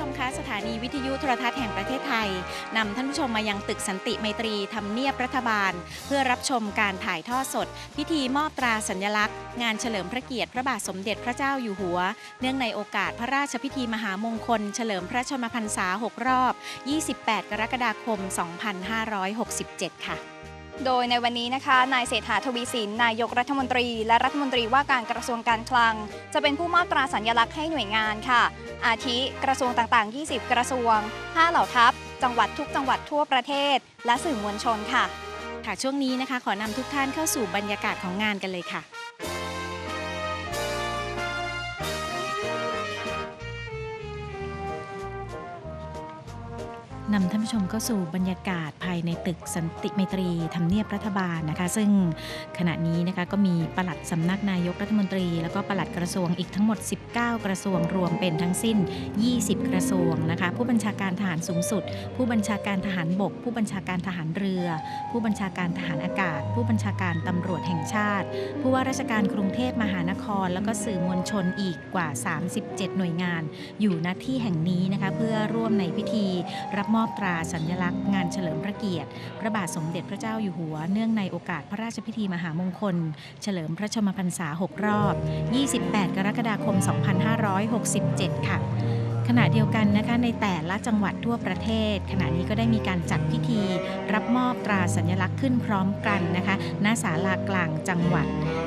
ชมคะสถานีวิทยุโทรทัศน์แห่งประเทศไทยนำท่านผู้ชมมายังตึกสันติไมตรีทำเนียบรัฐบาล เพื่อรับชมการถ่ายทอดสด พิธีมอบตราสัญลักษณ์ งานเฉลิมพระเกียรติพระบาทสมเด็จพระเจ้าอยู่หัว เนื่องในโอกาสพระราชพิธีมหามงคล เฉลิมพระชนมพรรษา 6 รอบ 28 กรกฎาคม 2567 ค่ะ โดยในวันนี้นะคะ นายเศรษฐาทวีสิน นายกรัฐมนตรี และรัฐมนตรีว่าการกระทรวงการคลัง จะเป็นผู้มอบตราสัญลักษณ์ให้หน่วยงานค่ะ อาทิกระทรวงต่างๆ 20 กระทรวง 5 เหล่าทัพ จังหวัดทุกจังหวัดทั่วประเทศ และสื่อมวลชนค่ะ ค่ะช่วงนี้นะคะ ขอนำทุกท่านเข้าสู่บรรยากาศของงานกันเลยค่ะ นำท่านผู้ชมเข้าสู่บรรยากาศภายในตึกสันติไมตรีทำเนียบรัฐบาลนะคะ ซึ่งขณะนี้นะคะก็มีปลัดสำนักนายกรัฐมนตรี แล้วก็ปลัดกระทรวงอีกทั้งหมด 19 กระทรวงรวมเป็นทั้งสิ้น 20 กระทรวงนะคะ ผู้บัญชาการทหารสูงสุด ผู้บัญชาการทหารบก ผู้บัญชาการทหารเรือ ผู้บัญชาการทหารอากาศ ผู้บัญชาการตำรวจแห่งชาติ ผู้ว่าราชการกรุงเทพมหานคร แล้วก็สื่อมวลชนอีกกว่า 37 หน่วยงาน อยู่ณที่แห่งนี้นะคะเพื่อร่วมในพิธีรับมอบตราสัญลักษณ์งานเฉลิมพระเกียรติ พระบาทสมเด็จพระเจ้าอยู่หัว เนื่องในโอกาสพระราชพิธีมหามงคล เฉลิมพระชมพรรษา 6 รอบ 28 กรกฎาคม 2567 ค่ะ ขณะเดียวกันนะคะในแต่ละจังหวัดทั่วประเทศ ขณะนี้ก็ได้มีการจัดพิธี รับมอบตราสัญลักษณ์ขึ้นพร้อมกันนะคะณศาลากลางจังหวัด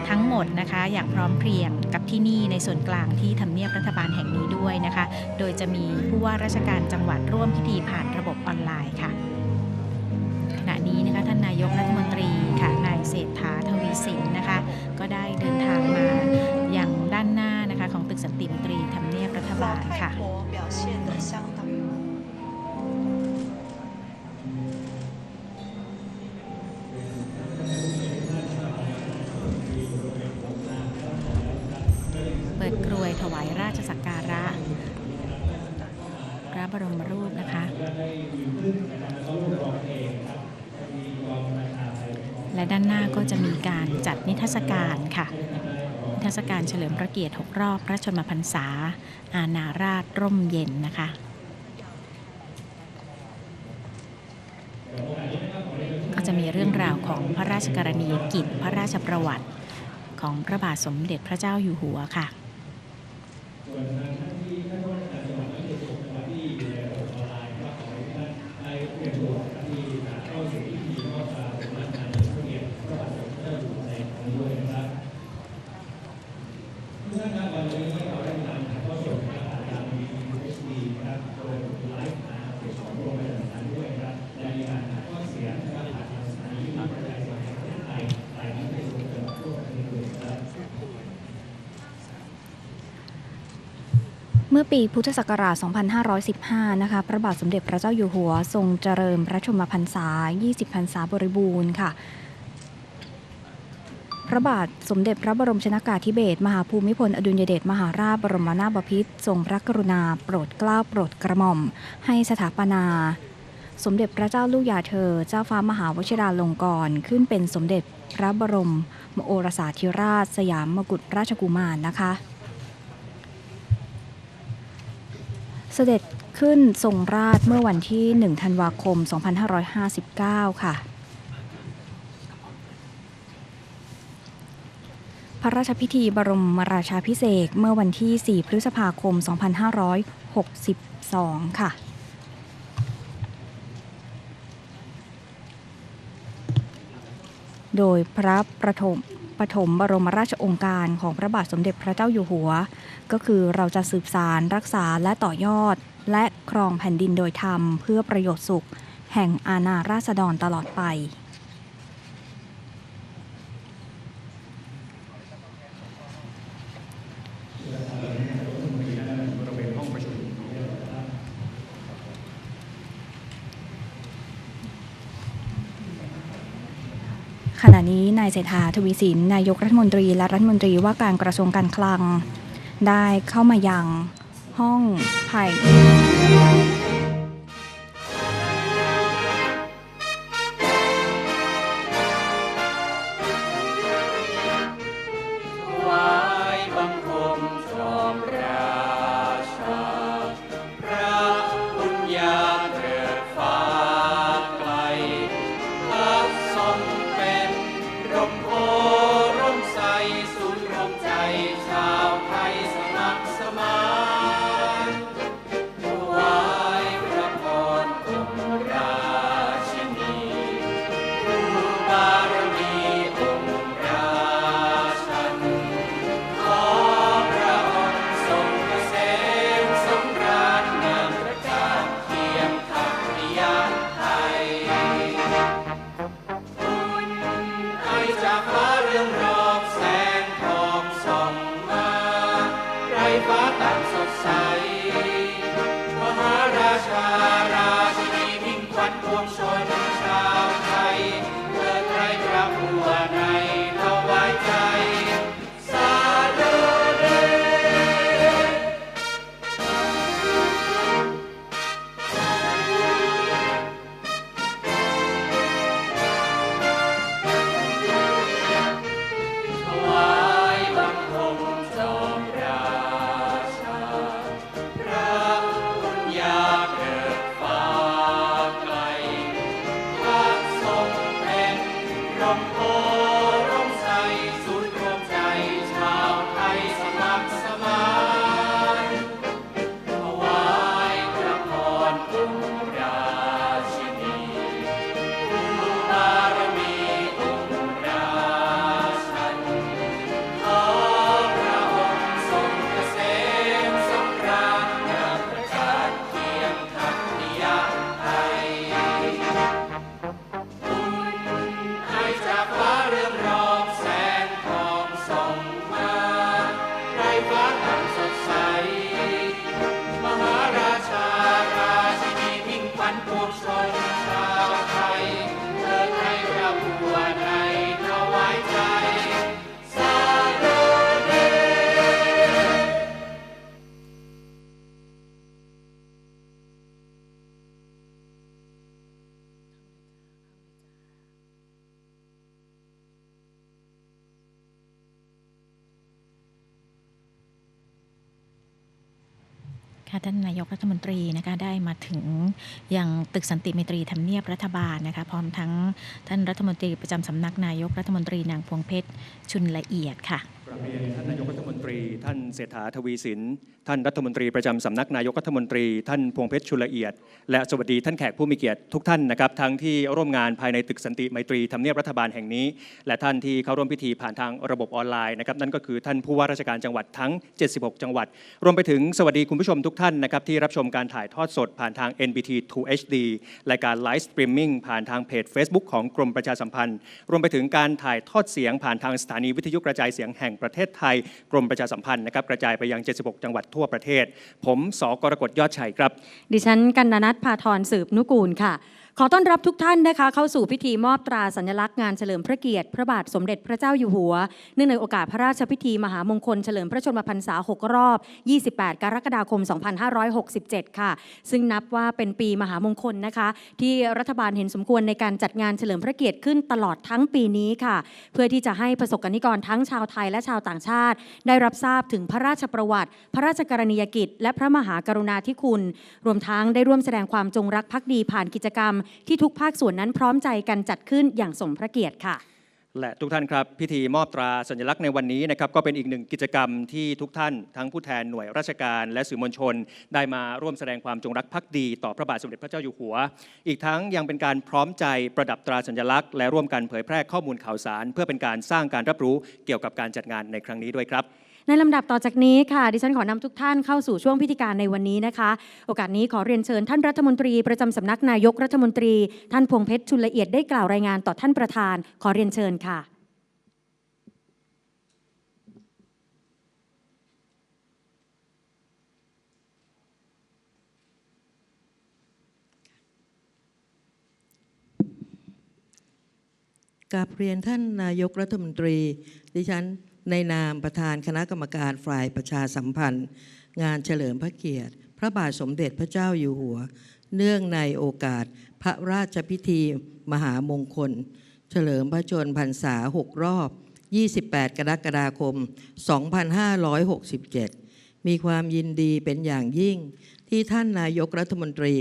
ทั้งหมดนะคะ อย่างพร้อมเพรียงกับที่นี่ในส่วนกลางที่ทำเนียบรัฐบาลแห่งนี้ด้วยนะคะ โดยจะมีผู้ว่าราชการจังหวัดร่วมพิธีผ่านระบบออนไลน์ค่ะ ขณะนี้นะคะท่านนายกรัฐมนตรีค่ะนายเศรษฐาทวีสินนะคะ ก็ได้เดินทางมาอย่างด้านหน้านะคะของตึกสันติมตรีทำเนียบรัฐบาลค่ะ จะมีการจัดนิทรรศการค่ะ นิทรรศการเฉลิมพระเกียรติ 6 รอบพระชนมพรรษา อาณาราชร่มเย็นนะคะก็จะมีเรื่องราวของพระราชกรณียกิจพระราชประวัติของพระบาทสมเด็จพระเจ้าอยู่หัวค่ะ เมื่อปีพุทธศักราช 2515 นะคะ พระบาทสมเด็จพระเจ้าอยู่หัว ทรงเจริญพระชนมพรรษา 20 พรรษาบริบูรณ์ค่ะ พระบาทสมเด็จพระบรมชนากาธิเบศรมหาภูมิพลอดุลยเดชมหาราชบรมนาถบพิตรทรงพระกรุณาโปรดเกล้าโปรดกระหม่อม ให้สถาปนา สมเด็จพระเจ้าลูกยาเธอ เจ้าฟ้ามหาวชิราลงกรณ์ขึ้นเป็นสมเด็จพระบรมโอรสาธิราช สยามกุฎราชกุมารนะคะ เสด็จขึ้นทรงราชเมื่อวันที่ 1 ธันวาคม 2559 ค่ะ พระราชพิธีบรมราชาพิเศษเมื่อวันที่ 4 พฤษภาคม 2562 ค่ะโดยพระประถม ปฐมบรมราชองค์การของพระบาทสมเด็จพระเจ้าอยู่หัว ก็คือเราจะสืบสารรักษาและต่อยอด และครองแผ่นดินโดยธรรม เพื่อประโยชน์สุข แห่งอาณาราษฎรตลอดไป ขณะนี้นายเศรษฐาทวีสินนายกรัฐมนตรีและรัฐมนตรีว่าการกระทรวงการคลัง ได้เข้ามายังห้องภาย ร่ม ค่ะท่านนายกรัฐมนตรีนะคะได้มาถึงยังตึกสันติมิตรีทำเนียบรัฐบาลนะคะพร้อมทั้งท่านรัฐมนตรีประจำสำนักนายกรัฐมนตรีนางพวงเพชรชุนละเอียดค่ะกราบเรียนท่านนายกรั ตรี ท่านเศรษฐาทวีสิน ท่านรัฐมนตรีประจำสำนักนายกรัฐมนตรี ท่านพวงเพชรชุลละเอียด และสวัสดีท่านแขกผู้มีเกียรติทุกท่านนะครับ ทั้งที่ร่วมงานภายในตึกสันติไมตรีทำเนียบรัฐบาลแห่งนี้ และท่านที่เข้าร่วมพิธีผ่านทางระบบออนไลน์นะครับ นั่นก็คือท่านผู้ว่าราชการจังหวัดทั้ง 76 จังหวัด รวมไปถึงสวัสดีคุณผู้ชมทุกท่านนะครับที่รับชมการถ่ายทอดสดผ่านทาง NBT 2 HD และการไลฟ์สตรีมมิ่งผ่านทางเพจ Facebook ของกรมประชาสัมพันธ์ รวมไปถึงการถ่ายทอดเสียงผ่านทางสถานีวิทยุกระจายเสียงแห่งประเทศไทยกรมประชาสัมพันธ์นะครับกระจายไปยัง 76 จังหวัดทั่วประเทศ ผมสกรกฎยอดชัยครับ ดิฉันกันนนัทพาทรสืบนุกูลค่ะ ขอต้อนรับทุกท่านนะคะ เข้าสู่พิธีมอบตราสัญลักษณ์งานเฉลิมพระเกียรติ พระบาทสมเด็จพระเจ้าอยู่หัว เนื่องในโอกาสพระราชพิธีมหามงคลเฉลิมพระชนมพรรษา 6 รอบ 28 กรกฎาคม 2567 ค่ะ ซึ่งนับว่าเป็นปีมหามงคลนะคะ ที่รัฐบาลเห็นสมควรในการจัดงานเฉลิมพระเกียรติขึ้นตลอดทั้งปีนี้ค่ะ เพื่อที่จะให้ประสบกนิกรทั้งชาวไทยและชาวต่างชาติ ได้รับทราบถึงพระราชประวัติ พระราชกรณียกิจ และพระมหากรุณาธิคุณ รวมทั้งได้ร่วมแสดงความจงรักภักดีผ่านกิจกรรมที่ทุกภาคส่วนนั้นพร้อมใจกันจัดขึ้นอย่างสมพระเกียรติค่ะ และทุกท่านครับ พิธีมอบตราสัญลักษณ์ในวันนี้นะครับก็เป็นอีกหนึ่งกิจกรรมที่ทุกท่านทั้งผู้แทนหน่วยราชการและสื่อมวลชน ได้มาร่วมแสดงความจงรักภักดี ต่อพระบาทสมเด็จพระเจ้าอยู่หัว อีกทั้งยังเป็นการพร้อมใจประดับตราสัญลักษณ์และร่วมกันเผยแพร่ข้อมูลข่าวสาร เพื่อเป็นการสร้างการรับรู้เกี่ยวกับการจัดงานในครั้งนี้ด้วยครับ ในลำดับต่อจากนี้ค่ะ ดิฉันขอนำทุกท่านเข้าสู่ช่วงพิธีการในวันนี้นะคะ โอกาสนี้ขอเรียนเชิญท่านรัฐมนตรีประจำสำนักนายกรัฐมนตรี ท่านพวงเพชรชุนละเอียดได้กล่าวรายงานต่อท่านประธาน ขอเรียนเชิญค่ะกับเรียนท่านนายกรัฐมนตรี ดิฉัน ในนามประธานคณะกรรมการฝ่ายประชาสัมพันธ์ งานเฉลิมพระเกียรติ พระบาทสมเด็จพระเจ้าอยู่หัว เนื่องในโอกาสพระราชพิธีมหามงคล เฉลิมพระชนพรรษา 6 รอบ 28 กรกฎาคม 2567 มีความยินดีเป็นอย่างยิ่ง ที่ท่านนายกรัฐมนตรี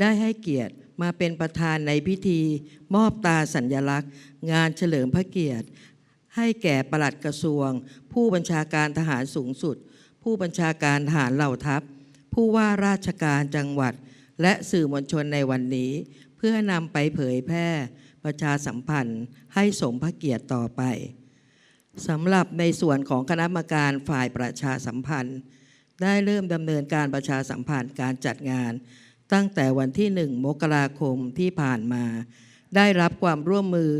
ได้ให้เกียรติมาเป็นประธานในพิธี มอบตาสัญญลักษณ์ งานเฉลิมพระเกียรติ ให้แก่ปลัดกระทรวง ผู้บัญชาการทหารสูงสุด ผู้บัญชาการทหารเหล่าทัพ ผู้ว่าราชการจังหวัด และสื่อมวลชนในวันนี้ เพื่อนำไปเผยแพร่ ประชาสัมพันธ์ให้สมพระเกียรติต่อไปสำหรับในส่วนของคณะกรรมการฝ่ายประชาสัมพันธ์ ได้เริ่มดำเนินการประชาสัมพันธ์การจัดงาน ตั้งแต่วันที่ 1 มกราคมที่ผ่านมา ได้รับความร่วมมือ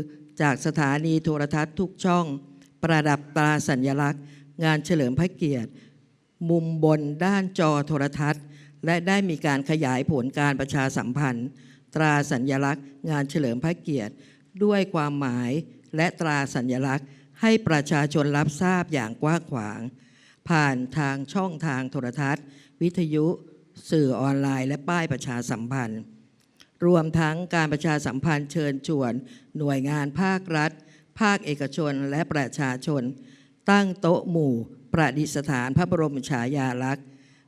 จากสถานีโทรทัศน์ทุกช่อง ประดับตราสัญลักษณ์ งานเฉลิมพระเกียรติ มุมบนด้านจอโทรทัศน์ และได้มีการขยายผลการประชาสัมพันธ์ ตราสัญลักษณ์ งานเฉลิมพระเกียรติ ด้วยความหมายและตราสัญลักษณ์ ให้ประชาชนรับทราบอย่างกว้างขวาง ผ่านทางช่องทางโทรทัศน์ วิทยุ สื่อออนไลน์ และป้ายประชาสัมพันธ์ รวมทั้งการประชาสัมพันธ์เชิญชวน หน่วยงานภาครัฐ ภาคเอกชนและประชาชน ตั้งโต๊ะหมู่ ประดิษฐานพระบรมฉายาลักษณ์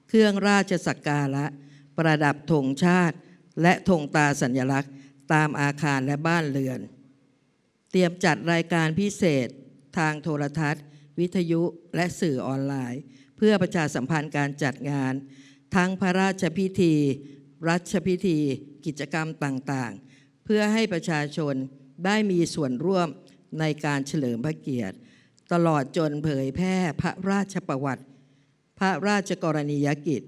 เครื่องราชสักการะ ประดับธงชาติ และธงตาสัญลักษณ์ ตามอาคารและบ้านเรือน เตรียมจัดรายการพิเศษ ทางโทรทัศน์ วิทยุและสื่อออนไลน์ เพื่อประชาสัมพันธ์การจัดงาน ทั้งพระราชพิธี รัชพิธี กิจกรรมต่างๆ เพื่อให้ประชาชนได้มีส่วนร่วมในการเฉลิมพระเกียรติ ตลอดจนเผยแพร่พระราชประวัติ พระราชกรณียกิจ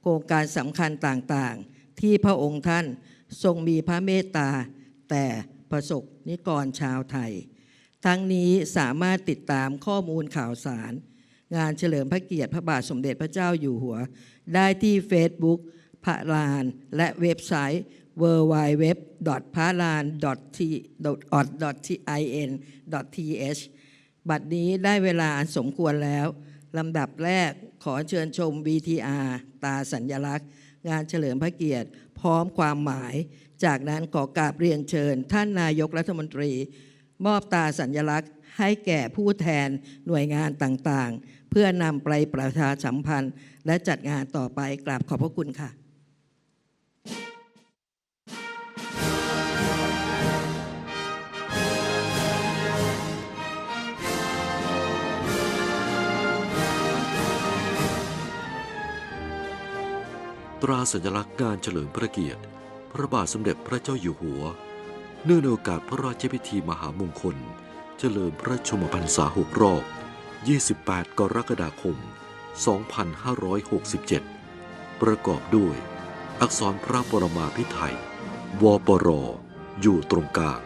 โครงการสำคัญต่างๆ ที่พระองค์ท่านทรงมีพระเมตตา แต่ประสบนิกรชาวไทย ทั้งนี้สามารถติดตามข้อมูลข่าวสาร งานเฉลิมพระเกียรติพระบาทสมเด็จพระเจ้าอยู่หัว ได้ที่ Facebook พระลาน และเว็บไซต์ w w w p a l a n in th บัดนี้ได้เวลาอันสมควรแล้ว ลำดับแรกขอเชิญชม VTR ตาสัญญลักษณ์ งานเฉลิมพระเกียรติ พร้อมความหมาย จากนั้นขอกราบเรียนเชิญ ท่านนายกรัฐมนตรี มอบตาสัญญลักษณ์ให้แก่ผู้แทนหน่วยงานต่างๆ เพื่อนำไปประชาสัมพันธ์ และจัดงานต่อไปกราบขอบพระคุณค่ะ ตราสัญลักษณ์งานเฉลิมพระเกียรติ พระบาทสมเด็จพระเจ้าอยู่หัว เนื่องในโอกาสพระราชพิธีมหามงคล เฉลิมพระชมพรรษาหกรอบ 28 กรกฎาคม 2567 ประกอบด้วย อักษรพระปรมาภิไธยวปร อยู่ตรงกลาง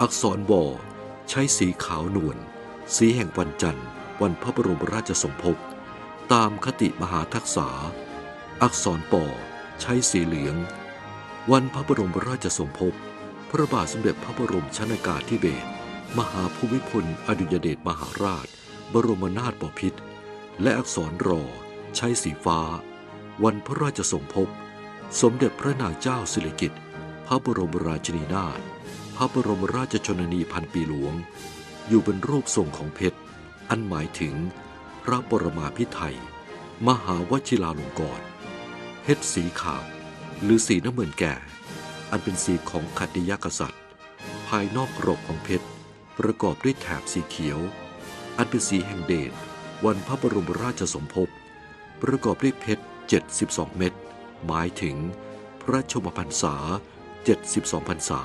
อักษรวใช้สีขาวนวล สีแห่งวันจันทร์ วันพระบรมราชสมภพ ตามคติมหาทักษา อักษรปอใช้สีเหลือง วันพระบรมราชสมภพ พระบาทสมเด็จพระบรมชนากาธิเบศรมหาภูมิพลอดุลยเดชมหาราช บรมนาถบพิตรและอักษรรอ ใช้สีฟ้า วันพระราชสมภพ สมเด็จพระนางเจ้าสิริกิติ์พระบรมราชินีนาถพระบรมราชชนนีพันปีหลวง อยู่เป็นรูปทรงของเพชร อันหมายถึงพระบรมาภิไธยมหาวชิราลงกรณ์ เพชรสีขาว หรือสีน้ำเงินแก่ อันเป็นสีของขัตติยกษัตริย์ ภายนอกกรอบของเพชร ประกอบด้วยแถบสีเขียว อันเป็นสีแห่งเดชวันพระบรมราชสมภพ ประกอบด้วยเพชร 72 เม็ดหมายถึงพระชมพรรษา 72พรรษา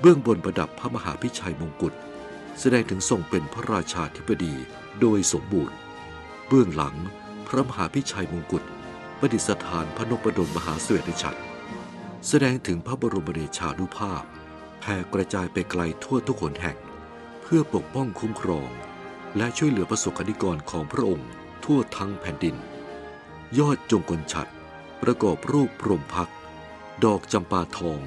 เบื้องบนประดับพระมหาพิชัยมงกุฎ แสดงถึงทรงเป็นพระราชาธิบดีโดยสมบูรณ์ เบื้องหลังพระมหาพิชัยมงกุฎ ประดิษฐานพระนพดลมหาเสวตฉัตรแสดงถึงพระบรมเดชานุภาพแผ่กระจายไปไกลทั่วทุกหนแห่ง เพื่อปกป้องคุ้มครอง และช่วยเหลือประสบกนิกรของพระองค์ทั่วทั้งแผ่นดิน ยอดจงกลฉัตรประกอบรูปพรมพัก ดอกจำปาทอง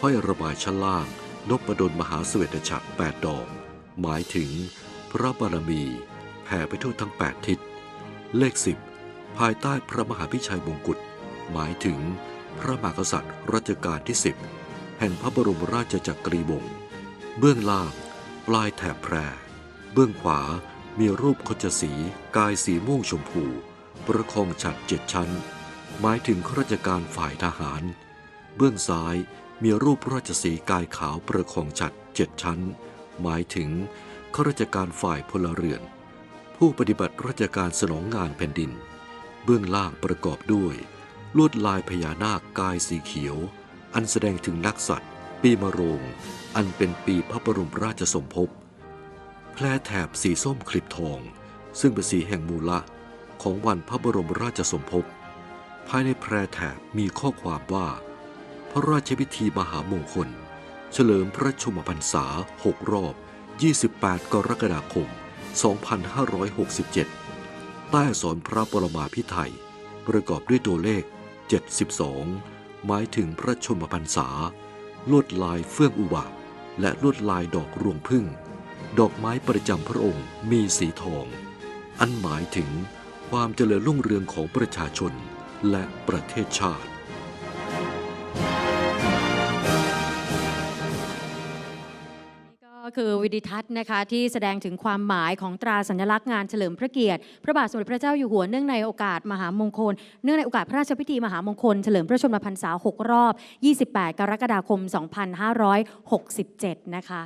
ห้อยระบายชั้นล่างนพดลมหาเสวตฉัตรแปดดอก หมายถึงพระบารมี แผ่ไปทั่วทั้งแปดทิศ เลขสิบ ภายใต้พระมหาพิชัยมงกุฎหมายถึงพระมหากษัตริย์รัชกาลที่สิบแห่งพระบรมราชจักรีวงศ์เบื้องล่าง ปลายแถบแพร เบื้องขวามีรูปคจสี กายสีม่วงชมพู ประคองฉัดเจ็ดชั้น หมายถึงข้าราชการฝ่ายทหาร เบื้องซ้ายมีรูปราชสีกายขาวประคองฉัดเจ็ดชั้น หมายถึงข้าราชการฝ่ายพลเรือน ผู้ปฏิบัติราชการสนองงานแผ่นดิน เบื้องล่างประกอบด้วย ลวดลายพญานาคกายสีเขียว อันแสดงถึงนักสัตว์ ปีมะโรง อันเป็นปีพระบรมราชสมภพแพรแถบสีส้มคลิบทอง ซึ่งเป็นสีแห่งมูละของวันพระบรมราชสมภพภายในแพรแถบมีข้อความว่า พระราชพิธีมหามงคล เฉลิมพระชมพรรษา 6 รอบ 28 กรกฎาคม 2567 ใต้สอนพระปรมาพิไทยประกอบด้วยตัวเลข 72 หมายถึงพระชนมพรรษา ลวดลายเฟื่องอุบะและลวดลายดอกรวงพึ่ง ดอกไม้ประจำพระองค์มีสีทอง อันหมายถึงความเจริญรุ่งเรืองของประชาชนและประเทศชาติ ก็คือวิดิทัศน์นะคะที่แสดงถึงความหมายของตราสัญลักษณ์งานเฉลิมพระเกียรติ พระบาทสมเด็จพระเจ้าอยู่หัวเนื่องในโอกาสมหามงคล เนื่องในโอกาสพระราชพิธีมหามงคล เฉลิมพระชนมพรรษา 6 รอบ 28 กรกฎาคม 2567 นะคะ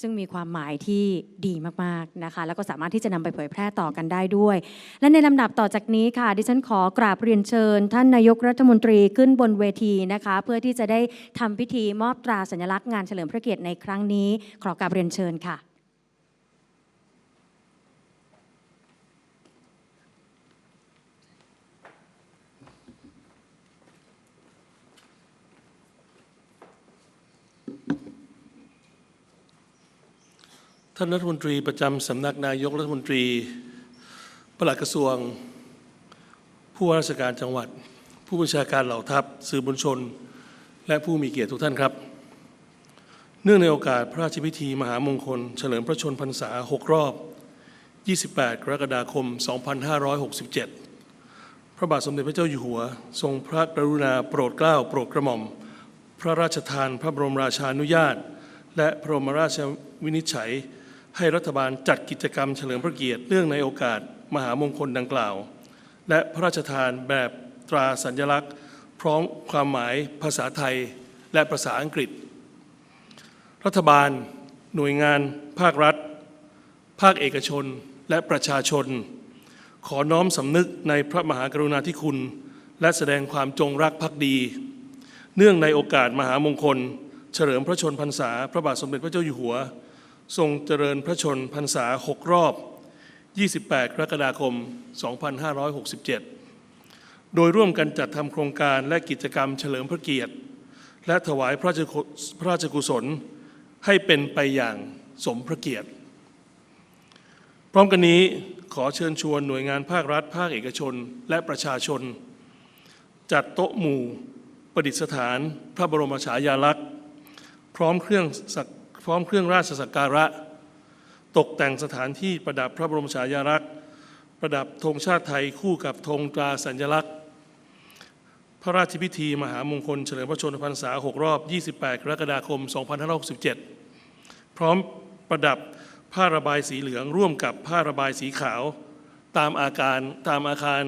ซึ่งมีความหมายที่ดีมากๆนะคะ แล้วก็สามารถที่จะนำไปเผยแพร่ต่อกันได้ด้วย และในลำดับต่อจากนี้ค่ะ ดิฉันขอกราบเรียนเชิญ ท่านนายกรัฐมนตรีขึ้นบนเวทีนะคะ เพื่อที่จะได้ทำพิธีมอบตราสัญลักษณ์งานเฉลิมพระเกียรติในครั้งนี้ ขอกราบเรียนเชิญค่ะ ท่านรัฐมนตรีประจำสำนักนายกรัฐมนตรีปลัดกระทรวง ผู้ว่าราชการจังหวัด ผู้บัญชาการเหล่าทัพ สื่อมวลชน และผู้มีเกียรติทุกท่านครับ เนื่องในโอกาสพระราชพิธีมหามงคล เฉลิมพระชนพรรษา 6 รอบ 28 กรกฎาคม 2567 พระบาทสมเด็จพระเจ้าอยู่หัว ทรงพระกรุณาโปรดเกล้าโปรดกระหม่อม พระราชทานพระบรมราชานุญาต และพระบรมราชวินิจฉัย ให้รัฐบาลจัดกิจกรรมเฉลิมพระเกียรติเนื่องในโอกาสมหามงคลดังกล่าว และพระราชทานแบบตราสัญลักษณ์ พร้อมความหมายภาษาไทยและภาษาอังกฤษ รัฐบาล หน่วยงาน ภาครัฐ ภาคเอกชนและประชาชน ขอน้อมสำนึกในพระมหากรุณาธิคุณ และแสดงความจงรักภักดี เนื่องในโอกาสมหามงคล เฉลิมพระชนพรรษา พระบาทสมเด็จพระเจ้าอยู่หัว ทรงเจริญพระชนพรรษา 6 รอบ 28 กรกฎาคม 2567 โดยร่วมกันจัดทำโครงการและกิจกรรมเฉลิมพระเกียรติ และถวายพระราชกุพระราชกุศลให้เป็นไปอย่างสมพระเกียรติ พร้อมกันนี้ขอเชิญชวนหน่วยงานภาครัฐ ภาคเอกชน และประชาชน จัดโต๊ะหมู่ ประดิษฐาน พระบรมฉายาลักษณ์ พร้อมเครื่องสัก พร้อมเครื่องราชสักการะ ตกแต่งสถานที่ประดับพระบรมฉายาลักษณ์ ประดับธงชาติไทยคู่กับธงตราสัญลักษณ์ พระราชพิธีมหามงคลเฉลิมพระชนมพรรษา 6 รอบ 28 กรกฎาคม 2567 พร้อมประดับผ้าระบายสีเหลืองร่วมกับผ้าระบายสีขาว ตามอาการตามอาคาร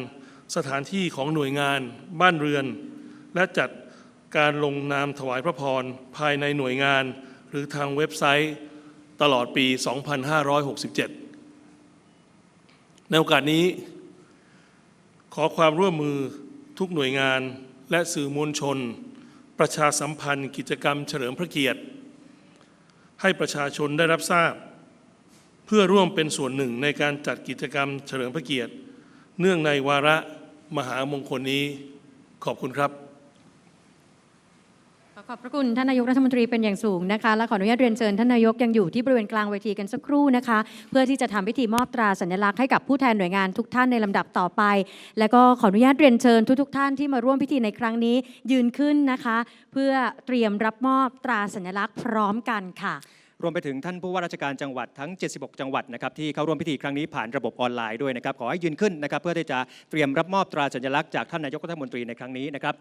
สถานที่ของหน่วยงานบ้านเรือน และจัดการลงนามถวายพระพรภายในหน่วยงาน หรือทางเว็บไซต์ตลอดปี 2567 ในโอกาสนี้ ขอความร่วมมือทุกหน่วยงานและสื่อมวลชน ประชาสัมพันธ์ กิจกรรมเฉลิมพระเกียรติ ให้ประชาชนได้รับทราบ เพื่อร่วมเป็นส่วนหนึ่งในการจัดกิจกรรมเฉลิมพระเกียรติ เนื่องในวาระมหามงคลนี้ขอบคุณครับ ขอบพระคุณท่านนายกรัฐมนตรีเป็นอย่างสูงนะคะ และขออนุญาตเรียนเชิญท่านนายกยังอยู่ที่บริเวณกลางเวทีกันสักครู่นะคะ เพื่อที่จะทำพิธีมอบตราสัญลักษณ์ให้กับผู้แทนหน่วยงานทุกท่านในลำดับต่อไป และก็ขออนุญาตเรียนเชิญทุกๆทท่านที่มาร่วมพิธีในครั้งนี้ยืนขึ้นนะคะ เพื่อเตรียมรับมอบตราสัญลักษณ์พร้อมกันค่ะรวมไปถึงท่านผู้ว่าราชการจังหวัดทั้ง 76 จังหวัดนะครับที่เข้าร่วมพิธีครั้งนี้ผ่านระบบออนไลน์ด้วยนะครับขอให้ยืนขึ้นนะครับเพื่อที่จะเตรียมรับมอบตราสัญลักษณ์จากท่านนายกรัฐมนตรีในครั้งนี้นะครับ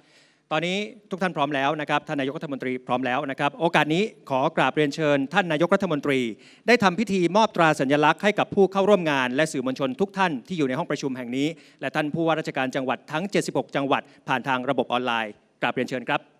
ตอนนี้ทุกท่านพร้อมแล้วนะครับท่านนายกรัฐมนตรีพร้อมแล้วนะครับ โอกาสนี้ขอกราบเรียนเชิญ ท่านนายกรัฐมนตรี ได้ทำพิธีมอบตราสัญลักษณ์ให้กับผู้เข้าร่วมงาน และสื่อมวลชนทุกท่านที่อยู่ในห้องประชุมแห่งนี้ และท่านผู้ว่าราชการจังหวัดทั้ง 76 จังหวัดผ่านทางระบบออนไลน์กราบเรียนเชิญครับ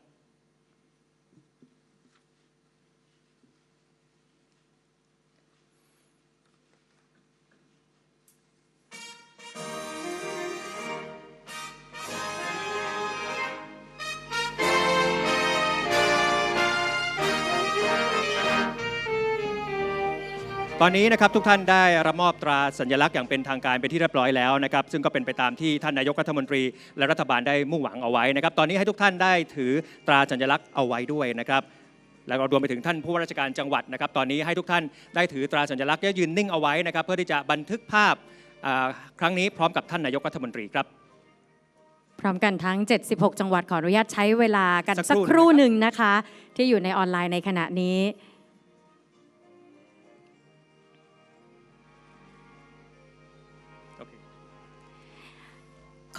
ตอนนี้นะครับทุกท่านได้รับมอบตราสัญลักษณ์อย่างเป็นทางการเป็นที่เรียบร้อยแล้วนะครับซึ่งก็เป็นไปตามที่ท่านนายกรัฐมนตรี และรัฐบาลได้มุ่งหวังเอาไว้นะครับตอนนี้ให้ทุกท่านได้ถือตราสัญลักษณ์เอาไว้ด้วยนะครับแล้วก็รวมไปถึงท่านผู้ว่าราชการจังหวัดนะครับตอนนี้ให้ทุกท่านได้ถือตราสัญลักษณ์และยืนนิ่งเอาไว้นะครับเพื่อที่จะบันทึกภาพอ่าครั้งนี้พร้อมกับท่านนายกรัฐมนตรีครับพร้อมกันทั้ง 76 จังหวัดขออนุญาตใช้เวลากันสัสักกคครู่รู่นะครับหนึ่งนะคะ ที่อยู่ในออนไลน์ในขณะนี้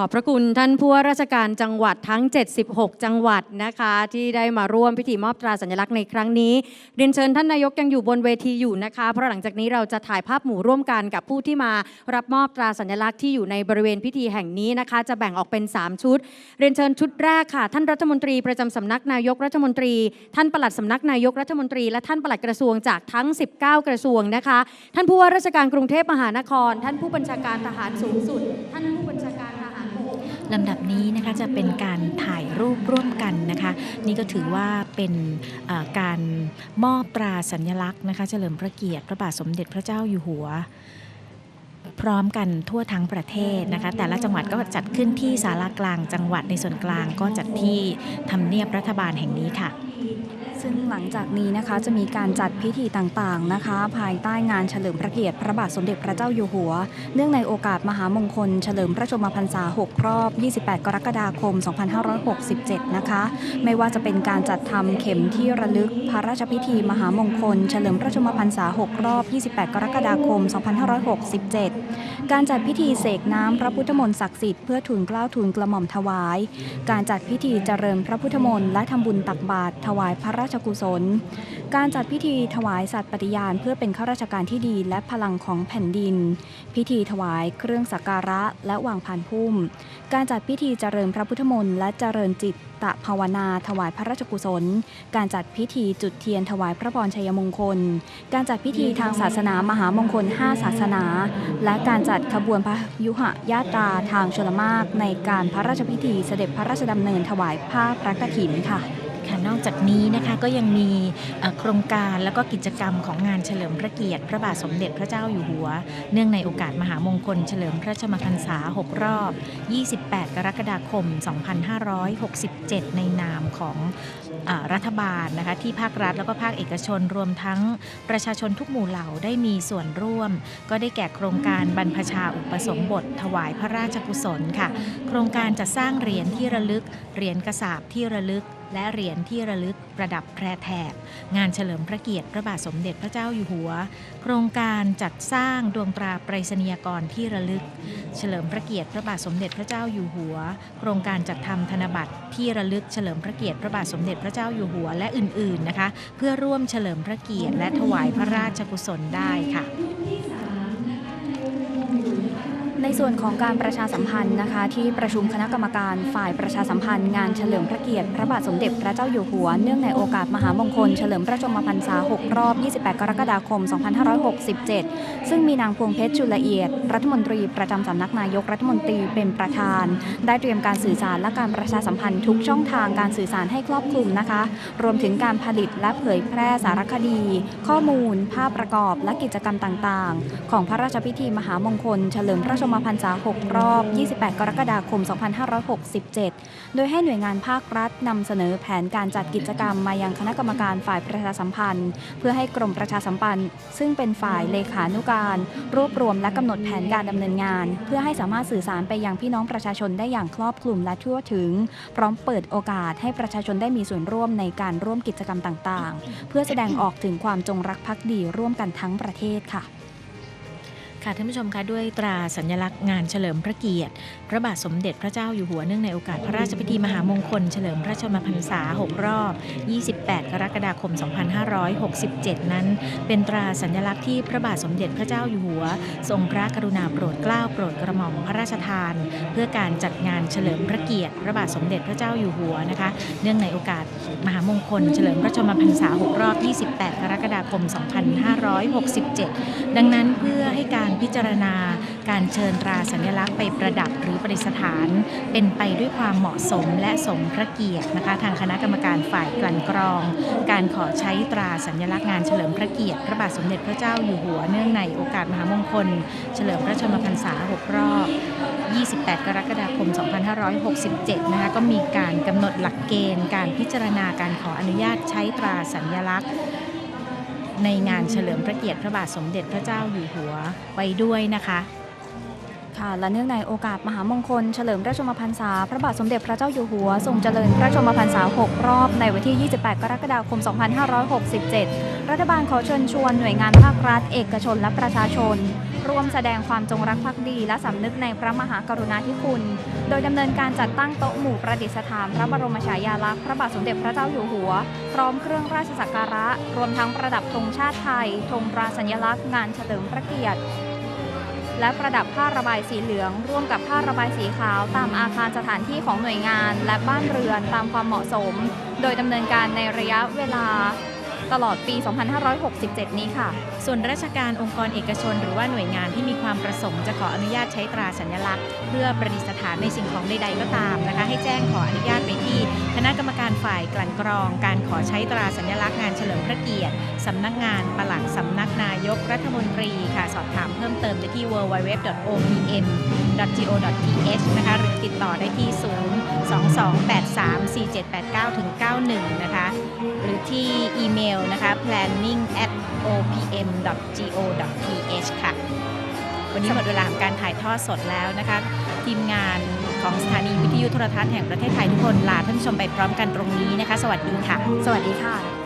ขอบพระคุณท่านผู้ว่าราชการจังหวัดทั้ง 76 จังหวัดนะคะ ที่ได้มาร่วมพิธีมอบตราสัญลักษณ์ในครั้งนี้ เรียนเชิญท่านนายกยังอยู่บนเวทีอยู่นะคะ เพราะหลังจากนี้เราจะถ่ายภาพหมู่ร่วมกันกับผู้ที่มารับมอบตราสัญลักษณ์ที่อยู่ในบริเวณพิธีแห่งนี้นะคะ จะแบ่งออกเป็น 3 ชุด เรียนเชิญชุดแรกค่ะ ท่านรัฐมนตรีประจำสำนักนายกรัฐมนตรี ท่านปลัดสำนักนายกรัฐมนตรี และท่านปลัดกระทรวงจากทั้ง 19 กระทรวงนะคะ ท่านผู้ว่าราชการกรุงเทพมหานคร ท่านผู้บัญชาการทหารสูงสุด ท่านผู้บัญชา ลำดับนี้นะคะจะเป็นการถ่ายรูปร่วมกันนะคะ นี่ก็ถือว่าเป็นการมอบตราสัญลักษณ์นะคะ เฉลิมพระเกียรติพระบาทสมเด็จพระเจ้าอยู่หัวพร้อมกันทั่วทั้งประเทศนะคะ แต่ละจังหวัดก็จัดขึ้นที่ศาลากลางจังหวัดในส่วนกลางก็จัดที่ทำเนียบรัฐบาลแห่งนี้ค่ะ ซึ่งหลังจากนี้นะคะจะมีการจัดพิธีต่างๆนะคะ ภายใต้งานเฉลิมพระเกียรติพระบาทสมเด็จพระเจ้าอยู่หัว เนื่องในโอกาสมหามงคล เฉลิมพระชนมพรรษา 6 รอบ 28 กรกฎาคม 2567 นะคะ ไม่ว่าจะเป็นการจัดทำเข็มที่ระลึกพระราชพิธีมหามงคล เฉลิมพระชนมพรรษา 6 รอบ 28 กรกฎาคม 2567 การจัดพิธีเสกน้ำพระพุทธมนต์ศักดิ์สิทธิ์เพื่อทูลเกล้าทูลกระหม่อมถวาย การจัดพิธีเจริญพระพุทธมนต์และทำบุญตักบาตรถวายพระราชกุศล การจัดพิธีถวายสัตย์ปฏิญาณเพื่อเป็นข้าราชการที่ดีและพลังของแผ่นดิน พิธีถวายเครื่องสักการะและวางพานพุ่ม การจัดพิธีเจริญพระพุทธมนต์และเจริญจิตตะภาวนาถวายพระราชกุศล การจัดพิธีจุดเทียนถวายพระพรชัยมงคล การจัดพิธีทางศาสนามหามงคล 5 ศาสนา และการจัดขบวนพระยุหยาตราทางชลมากในการพระราชพิธีเสด็จพระราชดำเนินถวายผ้าพระกฐินค่ะ ค่ะนอกจากนี้นะคะก็ยังมีโครงการแล้วก็กิจกรรมของงานเฉลิมพระเกียรติ พระบาทสมเด็จพระเจ้าอยู่หัว เนื่องในโอกาสมหามงคล เฉลิมพระชมพรรษา 6 รอบ 28 กรกฎาคม 2567 ในนามของอรัฐบาลนะคะที่ภาครัฐแล้วก็ภาคเอกชนรวมทั้งประชาชนทุกหมู่เหล่าได้มีส่วนร่วม ก็ได้แก่โครงการบรรพชาอุปสมบท ถวายพระราชกุศลค่ะ โครงการจะสร้างเหรียญที่ระลึกเหรียญกระสาบที่ระลึก และเหรียญที่ระลึกประดับแพรแถบ งานเฉลิมพระเกียรติพระบาทสมเด็จพระเจ้าอยู่หัว โครงการจัดสร้างดวงตราไปรษณียกรที่ระลึก เฉลิมพระเกียรติพระบาทสมเด็จพระเจ้าอยู่หัว โครงการจัดทำธนบัตรที่ระลึกเฉลิมพระเกียรติพระบาทสมเด็จพระเจ้าอยู่หัวและอื่นๆนะคะ เพื่อร่วมเฉลิมพระเกียรติและถวายพระราชกุศลได้ค่ะ ในส่วนของการประชาสัมพันธ์นะคะ ที่ประชุมคณะกรรมการฝ่ายประชาสัมพันธ์งานเฉลิมพระเกียรติพระบาทสมเด็จพระเจ้าอยู่หัว เนื่องในโอกาสมหามงคล เฉลิมพระชนมพรรษา 6 รอบ 28 กรกฎาคม 2567 ซึ่งมีนางพวงเพชรจุลละเอียด รัฐมนตรีประจำสำนักนายกรัฐมนตรีเป็นประธาน ได้เตรียมการสื่อสารและการประชาสัมพันธ์ทุกช่องทางการสื่อสารให้ครอบคลุมนะคะ รวมถึงการผลิตและเผยแพร่สารคดี ข้อมูล ภาพประกอบและกิจกรรมต่าง ๆ ของพระราชพิธีมหามงคล เฉลิมพระชนมพรรษา 6 รอบ 28 กรกฎาคม 2567 โดยให้หน่วยงานภาครัฐนำเสนอแผนการจัดกิจกรรมมายังคณะกรรมการฝ่ายประชาสัมพันธ์ เพื่อให้กรมประชาสัมพันธ์ ซึ่งเป็นฝ่ายเลขานุการ รวบรวมและกำหนดแผนการดำเนินงาน เพื่อให้สามารถสื่อสารไปยังพี่น้องประชาชนได้อย่างครอบคลุมและทั่วถึง พร้อมเปิดโอกาสให้ประชาชนได้มีส่วนร่วมในการร่วมกิจกรรมต่างๆ เพื่อแสดงออกถึงความจงรักภักดีร่วมกันทั้งประเทศค่ะ ค่ะท่านผู้ชมคะด้วยตราสัญลักษณ์งานเฉลิมพระเกียรติ พระบาทสมเด็จพระเจ้าอยู่หัวเนื่องในโอกาสพระราชพิธีมหามงคล เฉลิมพระชนมพรรษา 6 รอบ 28 กรกฎาคม 2567 นั้น เป็นตราสัญลักษณ์ที่พระบาทสมเด็จพระเจ้าอยู่หัว ทรงพระกรุณาโปรดเกล้าโปรดกระหม่อมพระราชทาน เพื่อการจัดงานเฉลิมพระเกียรติ พระบาทสมเด็จพระเจ้าอยู่หัวนะคะ เนื่องในโอกาสมหามงคล เฉลิมพระชนมพรรษา 6 รอบ 28 กรกฎาคม 2567 ดังนั้นเพื่อให้การพิจารณา การเชิญตราสัญลักษณ์ไปประดับหรือประดิษฐาน เป็นไปด้วยความเหมาะสมและสมพระเกียรตินะคะ ทางคณะกรรมการฝ่ายกลั่นกรอง การขอใช้ตราสัญลักษณ์งานเฉลิมพระเกียรติพระบาทสมเด็จพระเจ้าอยู่หัวเนื่องในโอกาสมหามงคล เฉลิมพระชนมพรรษา 6 รอบ 28 กรกฎาคม 2567 นะคะก็มีการกำหนดหลักเกณฑ์ การพิจารณาการขออนุญาตใช้ตราสัญลักษณ์ ในงานเฉลิมพระเกียรติพระบาทสมเด็จพระเจ้าอยู่หัวไว้ด้วยนะคะค่ะและเนื่องในโอกาสมหามงคล เฉลิมพระชนมพรรษา พระบาทสมเด็จพระเจ้าอยู่หัว ทรงเจริญพระชนมพรรษา 6 รอบในวันที่ 28 กรกฎาคม 2567 รัฐบาลขอเชิญชวนหน่วยงานภาครัฐ เอกชนและประชาชน ร่วมแสดงความจงรักภักดี และสำนึกในพระมหากรุณาธิคุณ โดยดำเนินการจัดตั้งโต๊ะหมู่ประดิษฐานพระบรมฉายาลักษณ์พระบาทสมเด็จพระเจ้าอยู่หัว พร้อมเครื่องราชสักการะ รวมทั้งประดับธงชาติไทยธงตราสัญลักษณ์งานเฉลิมพระเกียรติและประดับผ้าระบายสีเหลือง ร่วมกับผ้าระบายสีขาวตามอาคารสถานที่ของหน่วยงาน และบ้านเรือนตามความเหมาะสม โดยดำเนินการในระยะเวลา ตลอดปี 2567 นี้ค่ะ ส่วนราชการองค์กรเอกชน หรือว่าหน่วยงานที่มีความประสงค์จะขออนุญาตใช้ตราสัญลักษณ์ เพื่อประดิษฐานในสิ่งของใดๆก็ตามนะคะ ให้แจ้งขออนุญาตไปที่คณะกรรมการฝ่ายกลั่นกรอง การขอใช้ตราสัญลักษณ์งานเฉลิมพระเกียรติสำนักงานปลัดสำนักนายกรัฐมนตรีค่ะ สอบถามเพิ่มเติมได้ที่ www.opm.go.th นะคะหรือติดต่อได้ที่ 022834789-91 นะคะ หรือที่อีเมลนะคะ planning at opm.go.th ค่ะ วันนี้หมดเวลาของการถ่ายทอดสดแล้วนะคะ ทีมงานของสถานีวิทยุโทรทัศน์แห่งประเทศไทยทุกคนลาท่านผู้ชมไปพร้อมกันตรงนี้นะคะ สวัสดีค่ะ สวัสดีค่ะ